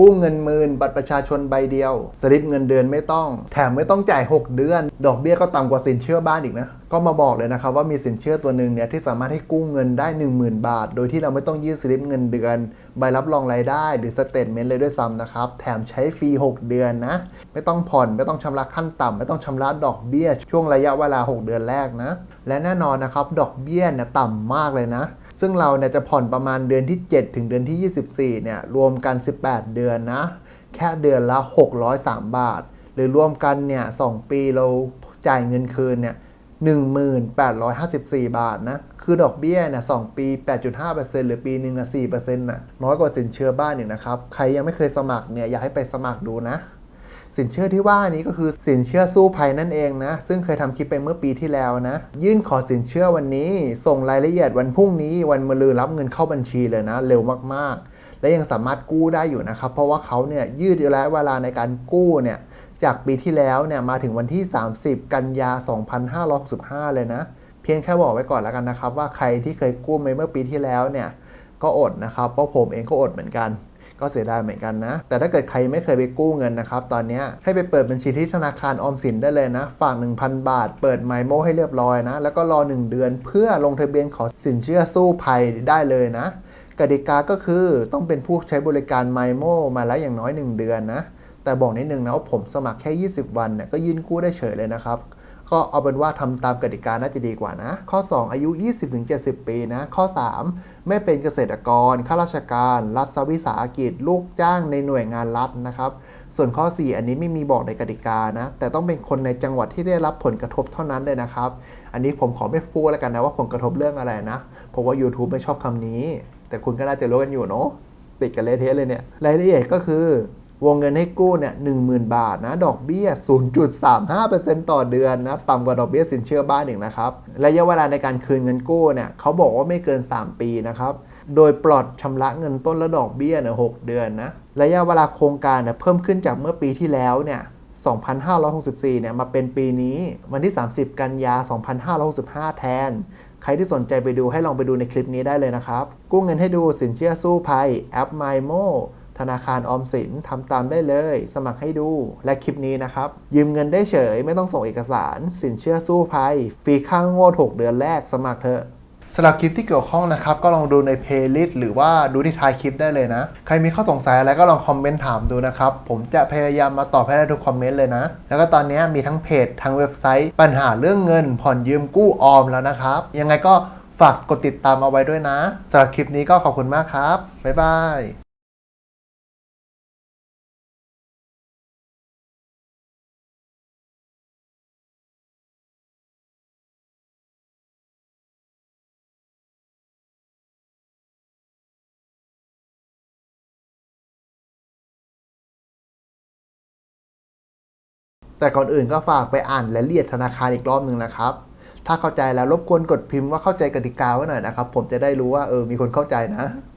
กู้เงินหมื่นบัตรประชาชนใบเดียว สลิปเงินเดือนไม่ต้อง แถมไม่ต้องจ่าย 6 เดือน ดอกเบี้ยก็ต่ำกว่าสินเชื่อบ้านอีกนะ ก็มาบอกเลยนะครับว่ามีสินเชื่อตัวหนึ่งเนี่ยที่สามารถให้กู้เงินได้ 10,000 บาท โดยที่เราไม่ต้องยื่นสลิปเงินเดือน ใบรับรองรายได้หรือสเตทเมนต์เลยด้วยซ้ำนะครับ แถมใช้ฟรี 6 เดือนนะ ไม่ต้องผ่อนไม่ต้องชำระขั้นต่ำไม่ต้องชำระดอกเบี้ยช่วงระยะเวลา 6 เดือนแรกนะ และแน่นอนนะครับดอกเบี้ยเนี่ยต่ำมากเลยนะ ซึ่งเราเนี่ยจะผ่อนประมาณเดือนที่ 7 ถึงเดือนที่ 24 เนี่ยรวมกัน 18 เดือนนะ แค่เดือนละ 603 บาท หรือรวมกันเนี่ย 2 ปีเราจ่ายเงินคืนเนี่ย1854 บาทนะ คือดอกเบี้ยเนี่ย2ปี 8.5%หรือปีหนึ่งอะ4%น่ะน้อยกว่าสินเชื่อบ้านอีกนะครับ ใครยังไม่เคยสมัครเนี่ยอยากให้ไปสมัครดูนะ สินเชื่อที่ว่านี้ก็คือสินเชื่อสู้ภัยนั่นเองนะ ซึ่งเคยทำคลิปไปเมื่อปีที่แล้วนะ ยื่นขอสินเชื่อวันนี้ ส่งรายละเอียดวันพรุ่งนี้ วันมะรืนรับเงินเข้าบัญชีเลยนะ เร็วมากๆ และยังสามารถกู้ได้อยู่นะครับ เพราะว่าเขาเนี่ยยืดระยะเวลาในการกู้เนี่ยจากปีที่แล้วเนี่ยมาถึงวันที่ 30 กันยา 2565 เลยนะ เพียงแค่บอกไว้ก่อนแล้วกันนะครับ ว่าใครที่เคยกู้ไปเมื่อปีที่แล้วเนี่ยก็อดนะครับเพราะผมเองก็อดเหมือนกัน ก็เสียดายเหมือนกันนะ แต่ถ้าเกิดใครไม่เคยไปกู้เงินนะครับ ตอนนี้ให้ไปเปิดบัญชีที่ธนาคารออมสินได้เลยนะ ฝาก 1,000 บาท เปิดไมโมให้เรียบร้อยนะ แล้วก็รอ 1 เดือนเพื่อลงทะเบียนขอสินเชื่อสู้ภัยได้เลยนะ กติกาก็คือต้องเป็นผู้ใช้บริการไมโมมาแล้วอย่างน้อย 1 เดือนนะ แต่บอกนิดนึงนะว่าผมสมัครแค่ 20 วันเนี่ยก็ยื่นกู้ได้เฉยเลยนะครับ ก็เอาเป็นว่าทำตามกติกาน่าจะดีกว่านะ ข้อ 2 อายุ 20-70 ปีนะ ข้อ 3 ไม่เป็นเกษตรกร ข้าราชการ รัฐวิสาหกิจ ลูกจ้างในหน่วยงานรัฐนะครับ ส่วนข้อ 4 อันนี้ไม่มีบอกในกติกานะ แต่ต้องเป็นคนในจังหวัดที่ได้รับผลกระทบเท่านั้นเลยนะครับ อันนี้ผมขอไม่พูดแล้วกันนะว่าผลกระทบเรื่องอะไรนะ เพราะว่า YouTube ไม่ชอบคำนี้ แต่คุณก็น่าจะรู้กันอยู่เนาะติดกันเละเทะเลยเนี่ย รายละเอียดก็คือ วงเงินให้กู้เนี่ย10,000บาทนะ ดอกเบี้ย 0.35%ต่อเดือนนะ ต่ำกว่าดอกเบี้ยสินเชื่อบ้านอีกนะครับ ระยะเวลาในการคืนเงินกู้เนี่ยเขาบอกว่าไม่เกิน 3 ปีนะครับ โดยปลอดชำระเงินต้นและดอกเบี้ยเนี่ย6เดือนนะ ระยะเวลาโครงการเนี่ยเพิ่มขึ้นจากเมื่อปีที่แล้วเนี่ย2564 เนี่ยมาเป็นปีนี้วันที่ 30 กันยา 2565 แทน ใครที่สนใจไปดูให้ลองไปดูในคลิปนี้ได้เลยนะครับ กู้เงินให้ดูสินเชื่อสู้ภัยแอป MyMo ธนาคารออมสินทำตามได้เลย สมัครให้ดูและคลิปนี้นะครับ ยืมเงินได้เฉยไม่ต้องส่งเอกสาร สินเชื่อสู้ภัยฟรีค่างงวด6เดือนแรกสมัครเถอะสำหรับคลิปที่เกี่ยวข้องนะครับ ก็ลองดูในเพลย์ลิสต์หรือว่าดูที่ท้ายคลิปได้เลยนะ ใครมีข้อสงสัยอะไรก็ลองคอมเมนต์ถามดูนะครับ ผมจะพยายามมาตอบให้ได้ทุกคอมเมนต์เลยนะ แล้วก็ตอนนี้มีทั้งเพจทั้งเว็บไซต์ปัญหาเรื่องเงิน ผ่อนยืมกู้ออมแล้วนะครับ ยังไงก็ฝากกดติดตามเอาไว้ด้วยนะสำหรับคลิปนี้ก็ขอบคุณมากครับบ๊ายบาย แต่ก่อนอื่นก็ฝากไปอ่านรายละเอียดธนาคารอีกรอบหนึ่งนะครับ ถ้าเข้าใจแล้วรบกวนกดพิมพ์ว่าเข้าใจกติกาไว้หน่อยนะครับ ผมจะได้รู้ว่าเออมีคนเข้าใจนะ